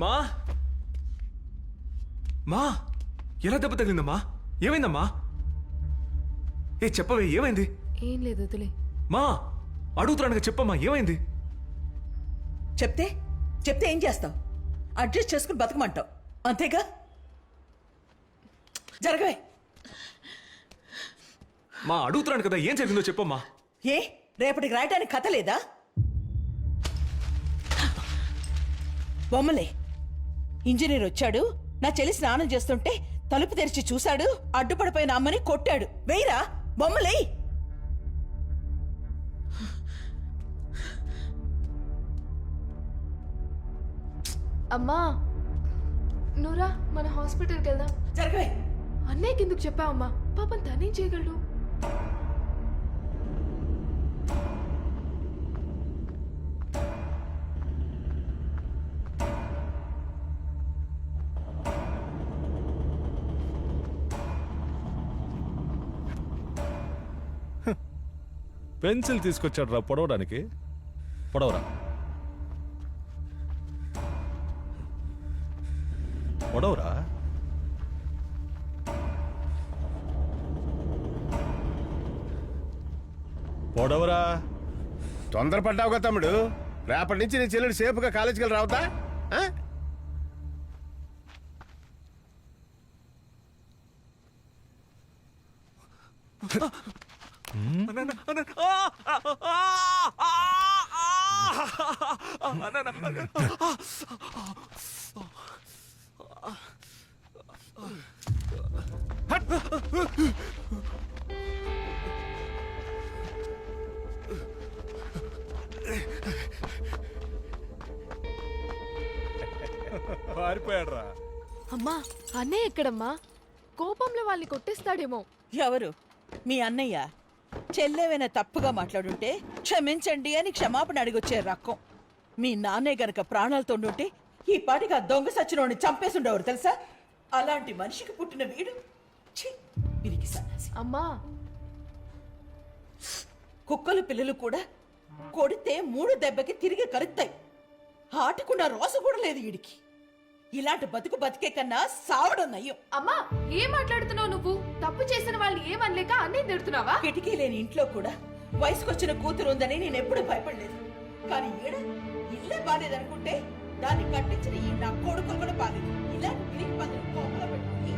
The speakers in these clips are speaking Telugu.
మా? మా? ఎలా దెబ్బ తగిలిందమ్మా? ఏమైందమ్మా? ఏ చెప్పవే ఏమైంది? ఏం లేదు వదిలే. మా అడుగుతున్నానుగా చెప్పమ్మా ఏమైంది? చెప్తే చెప్తే ఏం చేస్తావు? అడ్జస్ట్ చేసుకుని బతకమంటావు. అంతేగా? జరగవే. మా అడుగుతున్నాను కదా ఏం జరిగిందో చెప్పమ్మా. ఏ రేపటికి రాయడానికి కథ లేదా? బొమ్మలే. ఇంజనీర్ వచ్చాడు. నా చెల్లి స్నానం చేస్తుంటే తలుపు తెరిచి చూశాడు. అడ్డుపడిపోయిన అమ్మని కొట్టాడు. వెయ్యరా బొమ్మలే అమ్మా నువ్వురా మన హాస్పిటల్కి వెళ్దాం. జరగవే. అన్నయ్యకి ఎందుకు చెప్పావమ్మా? పాపం తనేం చేయగలడు? పెన్సిల్ తీసుకొచ్చాడు రా పొడవడానికి. పొడవరా? పొడవరా? పొడవరా? తొందరపడ్డావుగా తమ్ముడు. రేపటి నుంచి నీ చెల్లెడు సేపుగా కాలేజీకి వెళ్ళి రావుతా ఆ? పారిపోయాడు రా అమ్మా అన్నయ్య ఎక్కడమ్మా? కోపంలో వాళ్ళని కొట్టేస్తాడేమో. ఎవరు? మీ అన్నయ్య? చెల్లేవైనా తప్పుగా మాట్లాడుంటే క్షమించండి అని క్షమాపణ అడిగొచ్చే రకం. మీ నాన్నే గనక ప్రాణాలతో ఉండుంటే ఈ పాటికి ఆ దొంగ సచ్చినోడిని చంపేసుండేవారు తెలుసా? అలాంటి మనిషికి పుట్టిన వీడు? వీరికి అమ్మా. కుక్కలు పిల్లలు కూడా కొడితే మూడు దెబ్బకి తిరిగి కరుస్తాయి ఆటకుండా రోస కూడా లేదు వీడికి ఇలాంటి బతుకు బతికే కన్నా సావడం నయ్యం అమ్మా ఏం మాట్లాడుతున్నావు నువ్వు? తప్పు చేసిన వాళ్ళు ఏమనలేక అన్నీ తిడుతున్నావా? కిటికీ లేని ఇంట్లో కూడా వయసుకొచ్చిన కూతురు ఉందని నేను ఎప్పుడు భయపడలేదు. కానీ ఈడ ఇల్లే బాలేదనుకుంటే దాన్ని కట్టించిన ఈ నా కొడుకులు కూడా బాలేదు. ఇలాంటి పిరికి పందులు కోపలో పెట్టుకుని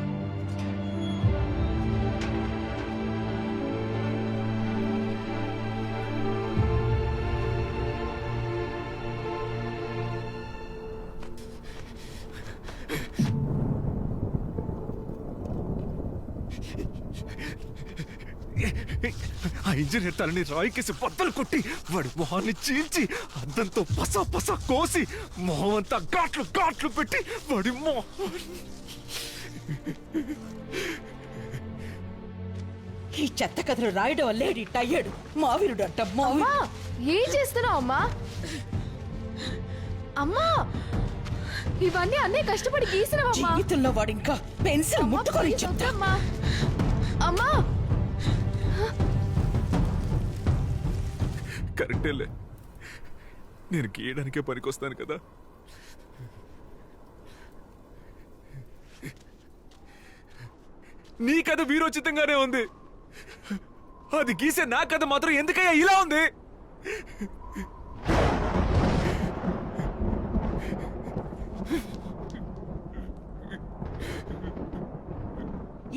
ఇంజనీర్ తలని రాయికేసి బద్దలు కొట్టి వాడి మొహాన్ని చీల్చి అద్దంతో పస పస కోసి మొహం అంతా ఘాట్లు ఘాట్లు పెట్టి వాడి మొహం ఈ చెత్త కథలు రాయడం వల్లే ఇట్ట అయ్యాడు మావిరుడు అంట అమ్మా ఏం చేస్తున్నావు అమ్మా? అమ్మా ఇవన్నీ అన్నయ్య కష్టపడి గీసినవమ్మా. జీవితంలో వాడు ఇంకా పెన్సిల్ ముట్టుకొని చెప్తా అమ్మా అమ్మా కరెక్టేలే నేను గీయడానికే పనికొస్తాను కదా. నీ కథ వీరోచితంగానే ఉంది. అది గీసే నా కథ మాత్రం ఎందుకయ్యా ఇలా ఉంది?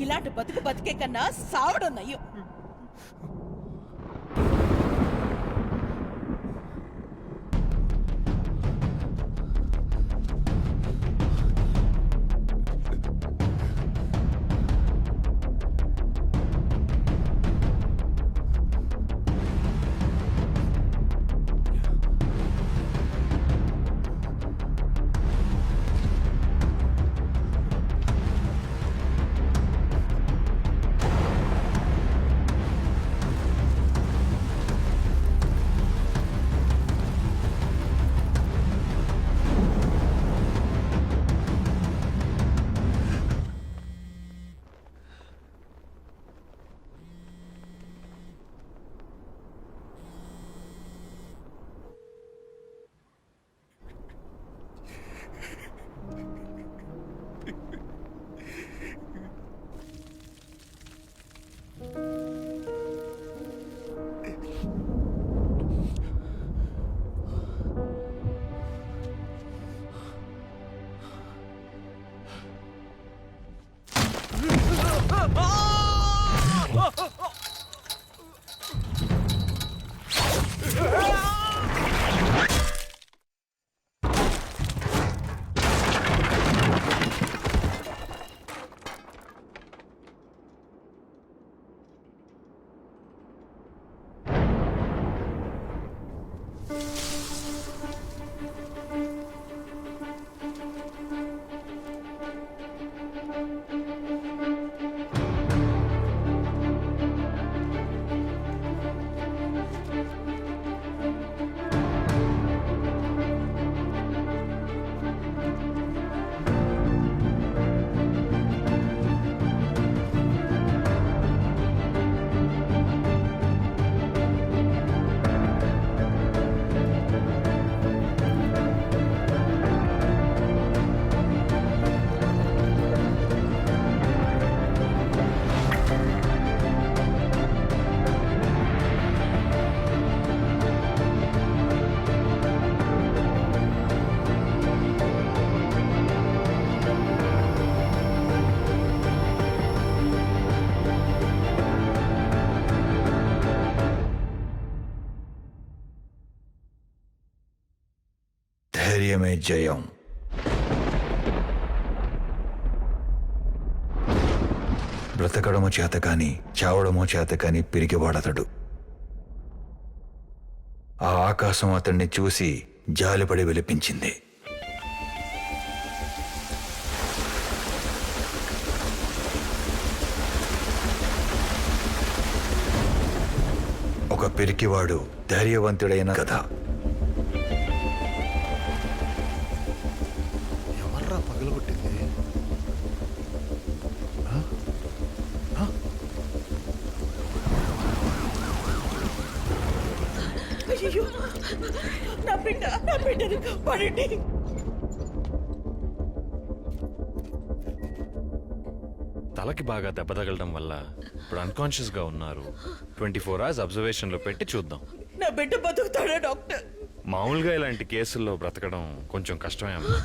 ఇలాంటి బతుకు బతికే కన్నా సావడం నయ్యం. విజయమే జయం. బ్రతకడము చేత కాని చావడము చేత కాని పిరికివాడతడు. ఆ ఆకాశం అతన్ని చూసి జాలిపడి విలిపించింది. ఒక పిరికివాడు ధైర్యవంతుడైన కథ. అయ్యో నా బిడ్డ నా బిడ్డను కాపాడండి తలకి బాగా దెబ్బ తగలడం వల్ల ఇప్పుడు అన్కాన్షియస్గా ఉన్నారు. ట్వంటీ ఫోర్ అవర్స్ అబ్జర్వేషన్లో పెట్టి చూద్దాం. నా బిడ్డ బతుకుతాడా డాక్టర్? మామూలుగా ఇలాంటి కేసుల్లో బ్రతకడం కొంచెం కష్టమే అమ్మా.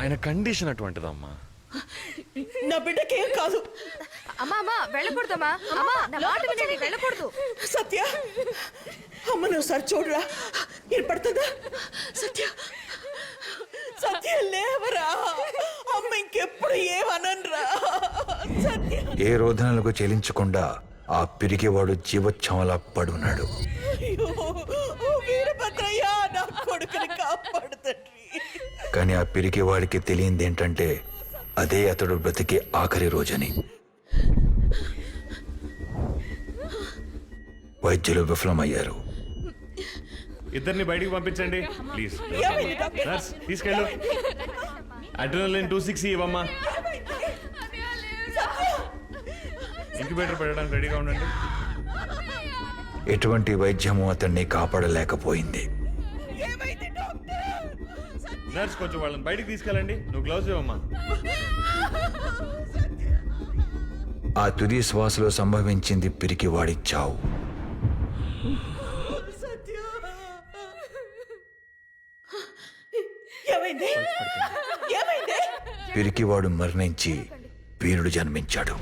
ఆయన కండిషన్ అటువంటిదమ్మా. నా బిడ్డకేం కాదు. అమ్మా అమ్మా వెళ్ళకూడదమ్మా. అమ్మా నా మాట వినండి వెళ్ళకూడదు. సత్య అమ్మను ఒకసారి చూడరా. ఏర్పడుతుందా సత్య. సత్య లేవరా. అమ్మ ఇంకెప్పుడు ఏమనరా సత్య. ఏ రోధనలకు చెలించకుండా ఆ పిరికివాడు జీవోత్సవంలా పడున్నాడు. వీరభద్రయ్య నా కొడుకుని కానీ ఆ పిరికివాడికి తెలియంది ఏంటంటే అదే అతడు బ్రతికే ఆఖరి రోజని. వైద్యులు విఫలమయ్యారు. ఇద్దరిని బయటికి పంపించండి. ప్లీజ్ నర్స్ తీసుకెళ్ళు. అడ్రినలిన్ టూ సిక్స్ ఇవ్వమ్మా. ఇంక్యుబేటర్ పెట్టడానికి రెడీగా ఉండండి. ఎటువంటి వైద్యము అతన్ని కాపాడలేకపోయింది. ఏమైంది డాక్టర్? నర్స్ కొంచెం వాళ్ళని బయటికి తీసుకెళ్ళండి. నువ్వు గ్లౌజ్ ఇవ్వమ్మా. ఆ తుది శ్వాసలో సంభవించింది పిరికివాడి చావు సత్య ఏమైంది ఏమైంది పిరికివాడు మరణించి వీరుడు జన్మించాడు.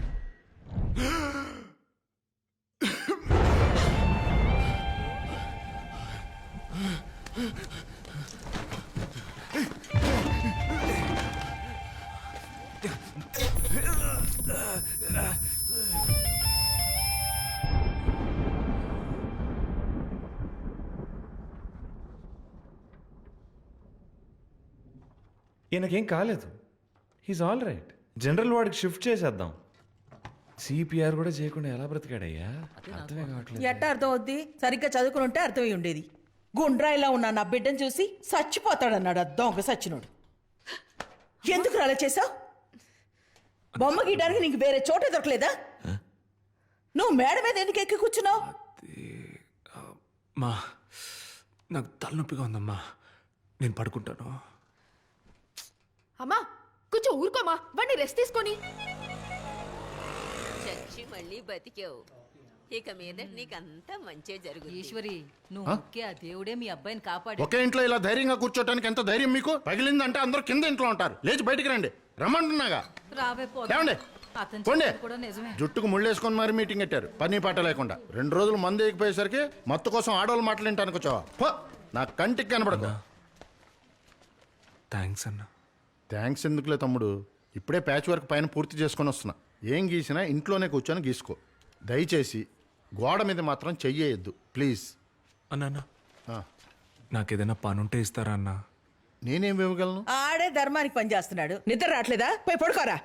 ఈయనకేం కాలేదు. హీస్ ఆల్ రైట్ జనరల్ వార్డ్కి షిఫ్ట్ చేసేద్దాం. సిపిఆర్ కూడా చేయకుండా ఎలా బ్రతికాడయ్యా? అర్థమే కావట్లేదు. ఎట్ట అర్థం అవుద్ది? సరిగ్గా చదువుకుని ఉంటే అర్థమై ఉండేది. గుండ్రాయిలా ఉన్న నా బిడ్డను చూసి చచ్చిపోతాడన్నాడు ఆ దొంగ సచ్చినోడు. ఎందుకు అలా చేసావు బొమ్మ గీయడానికి నీకు వేరే చోట దొరకలేదా? నువ్వు మేడ మీద ఎందుకు ఎక్కి కూర్చున్నావు? మా నాకు తలనొప్పిగా ఉందమ్మా. నేను పడుకుంటాను. అమ్మా కొంచెం ఊరుకోమా. వాడిని రెస్ట్ తీసుకొని. చచ్చి మళ్ళీ బతికావు. ఇక మీద నీకంతా మంచే జరుగుతుంది ఈశ్వరి నువ్వు ఆ? దేవుడే మీ అబ్బాయిని కాపాడు ఒకే ఇంట్లో ఇలా ధైర్యంగా కూర్చోటానికి ఎంత ధైర్యం మీకు? పగిలిందంటే అందరూ కింద ఇంట్లో ఉంటారు. లేచి బయటికి రండి. రమ్మంటున్నాగా. రావే లేవండి అతను పోండి. చెప్పేది కూడా నిజమే. జుట్టుకు ముళ్ళేసుకొని మరి మీటింగ్ పెట్టారు. పని పాట లేకుండా. రెండు రోజులు మందు ఎక్కిపోయేసరికి మత్తు కోసం ఆడవాళ్ళు మాటలు వింటానికి వచ్చావా? పో. నా కంటికి కనబడదు థ్యాంక్స్ అన్న. థ్యాంక్స్ ఎందుకులే తమ్ముడు? ఇప్పుడే ప్యాచ్ వర్క్ పైన పూర్తి చేసుకొని వస్తున్నా. ఏం గీసినా ఇంట్లోనే కూర్చొని గీసుకో. దయచేసి గోడ మీద మాత్రం చెయ్యేయద్దు. ప్లీజ్. అన్న ఆ, నాకేదైనా పని ఉంటే ఇస్తారా అన్న? నేనేం ఇవ్వగలను? ఆడే ధర్మానికి పని చేస్తున్నాడు. నిద్ర రావట్లేదా? పోయి పడుకోరా.